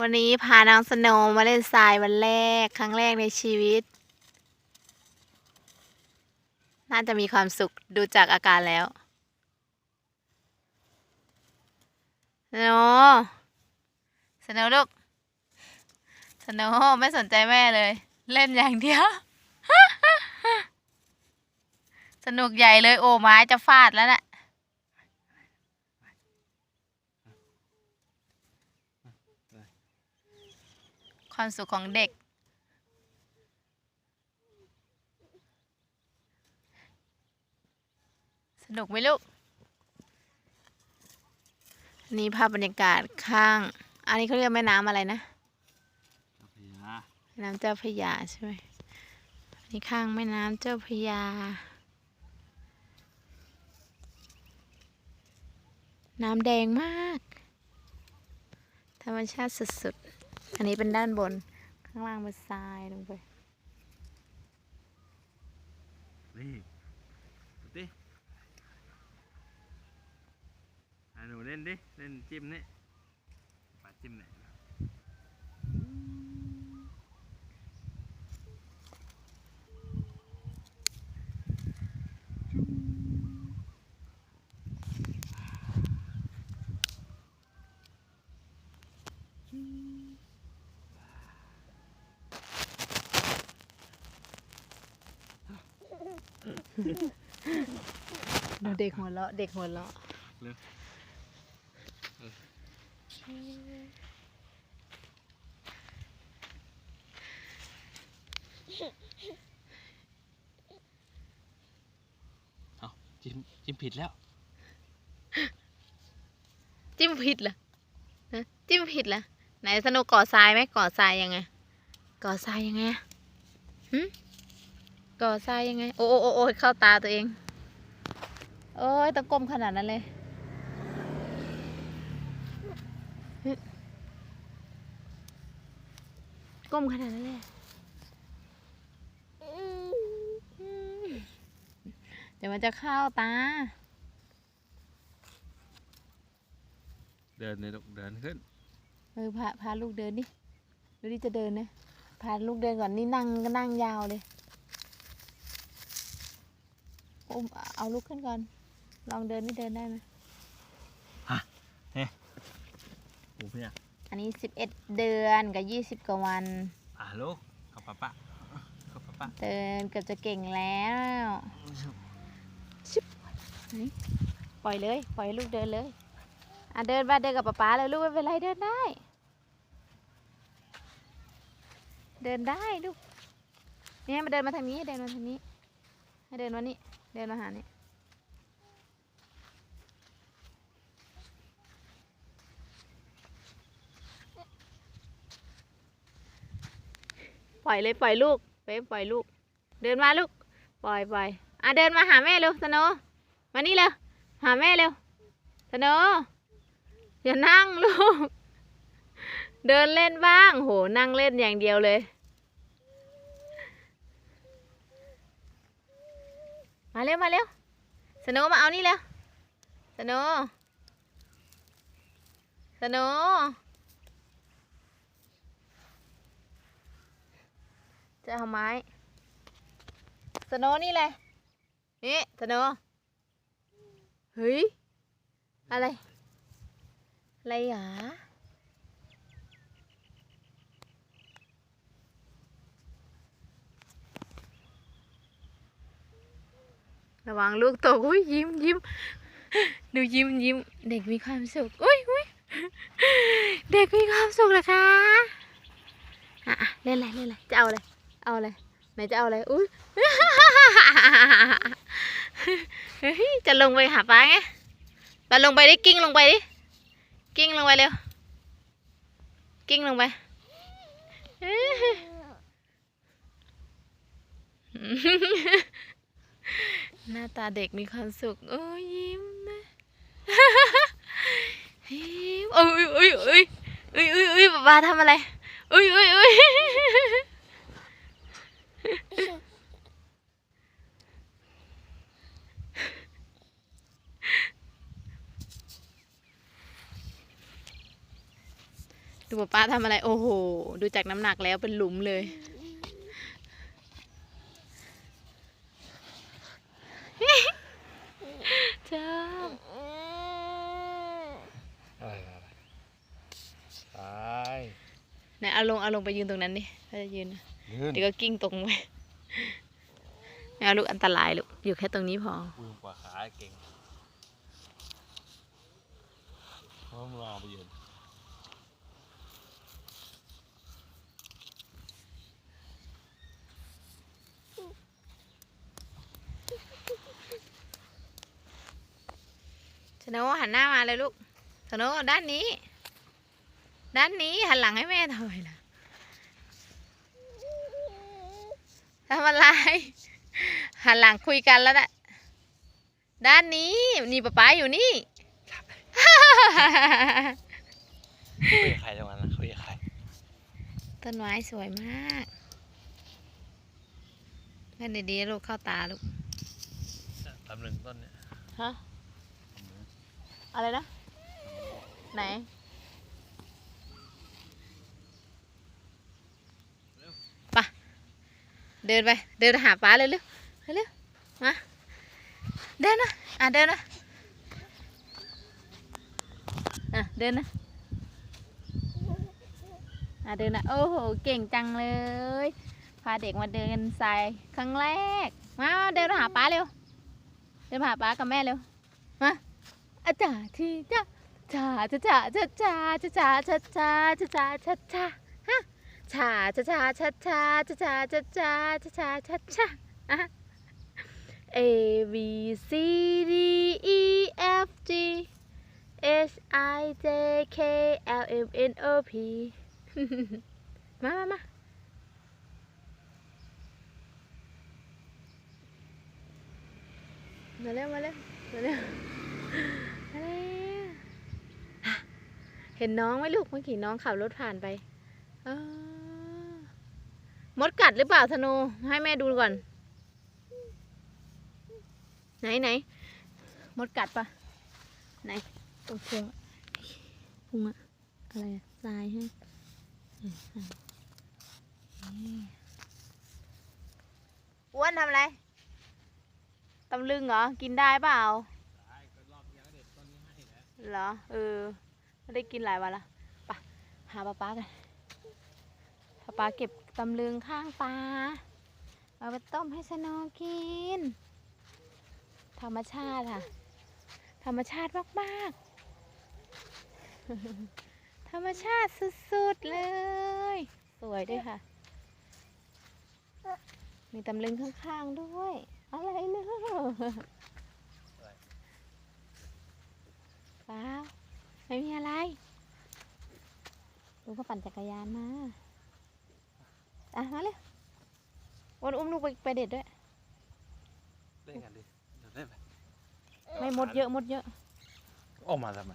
วันนี้พาน้องสโนมาเล่นทรายวันแรก ครั้งแรกในชีวิต น่าจะมีความสุขดูจากอาการแล้วสโนสโนลูกสโนไม่สนใจแม่เลย เล่นอย่างเดียว สนุกใหญ่เลยโอ้ไม้จะฟาดแล้วน่ะ ความสุขของเด็ก สนุกไหมลูกอันนี้ภาพบรรยากาศข้าง อันนี้เขาเรียกแม่น้ำอะไรนะพยาแม่น้ำเจ้าพระยาใช่ไหมอันนี้ข้างแม่น้ำเจ้าพระยา น้ำแดงมาก ธรรมชาติสุดๆ อันนี้เป็นด้านบน ข้างล่างเป็นทรายลงไป นี่ดูดิอะหนูเล่นดิ เล่นจิ้มนี่ปาจิ้มเนี่ย ดูเด็กหัวเราะเด็กหัวเราะเอาจิ้มจิ้มผิดแล้ว จิ้มผิดเหรอฮะจิ้มผิดเหรอไหนสนุกก่อทรายไหมก่อทรายยังไงก่อทรายยังไงอะหึ ก่อทรายยังไง โอ้โอ้โอ้โอ้ยเข้าตาตัวเอง โอ้ยตะก้มขนาดนั้นเลยหึก้มขนาดนั้นเลยอืมเดี๋ยวมันจะเข้าตา เดินเลยลูกเดินขึ้น เออพาพาลูกเดินดิ ดูดิจะเดินนะ พาลูกเดินก่อนนี่นั่งก็นั่งยาวเลย อุ้มเอาลูกขึ้นก่อน ลองเดินนี่เดินได้ไหมโอ้พี่อะอันนี้สิบเอ็ดเดือนกับยี่สิบกว่าวัน อะลูกเข้าปะปะเข้าปะปะเดินเกือบจะเก่งแล้วปล่อยเลย ปล่อยให้ลูกเดินเลย อะเดินมาเดินกับป๊าป๊าเลยลูกไม่เป็นไรเดินได้ เดินได้ลูกเนี่ยมาเดินมาทางนี้เดินมาทางนี้ให้เดินมานี่ เดินมาหานี่ปล่อยเลยปล่อยลูกเป๊ปล่อยลูก เดินมาลูก ปล่อยปล่อยอะเดินมาหาแม่เร็วสโนว์มานี่เร็วหาแม่เร็วสโนว์อย่านั่งลูก เดินเล่นบ้าง โหนั่งเล่นอย่างเดียวเลย มาเร็วมาเร็วสโนมาเอานี่เร็วสโนสโนจะเอาไม้สโนนี่เลยนี่สโนเฮ้ยอะไรอะไรหรอ ระวังลูกตกอุ้ยยิ้มยิ้มดูยิ้มยิ้มเด็กมีความสุขอุ้ยอุ้ยเด็กมีความสุขเหรอคะอะเล่นอะไรเล่นอะไรจะเอาอะไรเอาอะไรไหนจะเอาอะไรอุ้ยเฮ้ยจะลงไปหาปลาไงปลาลงไปดิกิ้งลงไปดิกิ้งลงไปเร็วกิ้งลงไป หน้าตาเด็กมีความสุขโอ้ยยิ้มนะยิ้มโอ้ยโอ้ยโอ้ยโอ้ยโอ้ยโอ้ยปลาทำอะไรโอ้ยโอ้ยโอ้ยดูป๊าป๊าทำอะไร โอ้โห ดูจากน้ำหนักแล้วเป็นหลุมเลย ชอบอะไรอะไรไปไหนเอาลงเอาลงไปยืนตรงนั้นดิถ้าจะยืนนะยืนเดี๋ยวก็กิ้งตรงไปไม่เอาลูกอันตรายลูกอยู่แค่ตรงนี้พอวิ่งกว่าขาเก่งเพราะมึงลองไปยืน โนว์หันหน้ามาเลยลูกสโนว์ด้านนี้ ด้านนี้หันหลังให้แม่ทำไมล่ะทำอะไรหันหลังคุยกันแล้วนะด้านนี้นี่ป๊าป๊าอยู่นี่คุยกับใครตรงนั้นนะคุยกับใครต้นไม้สวยมากเล่นดีๆลูกเข้าตาลูกตำลึงต้นเนี่ยฮะ อะไรนะ ไหนไปะ เดินไป เดินหาป้าเลยเร็วเร็วมา เดินนะ อะเดินนะ อะเดินนะ อะเดินนะ โอ้โห เก่งจังเลย พาเด็กมาเดินทรายครั้งแรก มาเดินหาป้าเร็ว เดินหาป้ากับแม่เร็ว มา อาจารย์ที่จ้าจ้าจ้าจ้าจ้าจ้าจ้าจ้าจ้าจ้าจ้าจ้าจ้าจ้าฮะชาจ้าจ้าจ้าจ้าจ้าจ้าจ้าจ้าจ้าจ้าจ้าอะ A B C D E F G H I J K L M N O P มามามามาเร็วมาเร็วมาเร็ว เห็นน้องไหมลูกเมื่อกี้น้องขับรถผ่านไปเออมดกัดหรือเปล่าธนูให้แม่ดูก่อน ไหนไหนมดกัดปะไหนตรงพุงอะพุงอะอะไรอะทรายฮะอืมทรายนี่อ้วนทำอะไรตำลึงเหรอ กินได้เปล่าเหรอ เออ ไม่ได้กินหลายวันละไปะหาป้าป้ากันป้าป้าเก็บตำลึงข้างปลาเอาไปต้มให้สนว์กิน ธรรมชาติค่ะ ธรรมชาติมากๆ ธรรมชาติสุดๆเลย สวยด้วยค่ะ มีตำลึงข้างๆด้วย อะไรเนอะปลา ไม่มีอะไร ลูกก็ปั่นจักรยานมา อะ มาเลยวันอุ้มลูกไปไปเด็ดด้วย เล่นกันดิเดี๋ยวเล่นไปไม่มดเยอะมดเยอะ ออกมาทำไม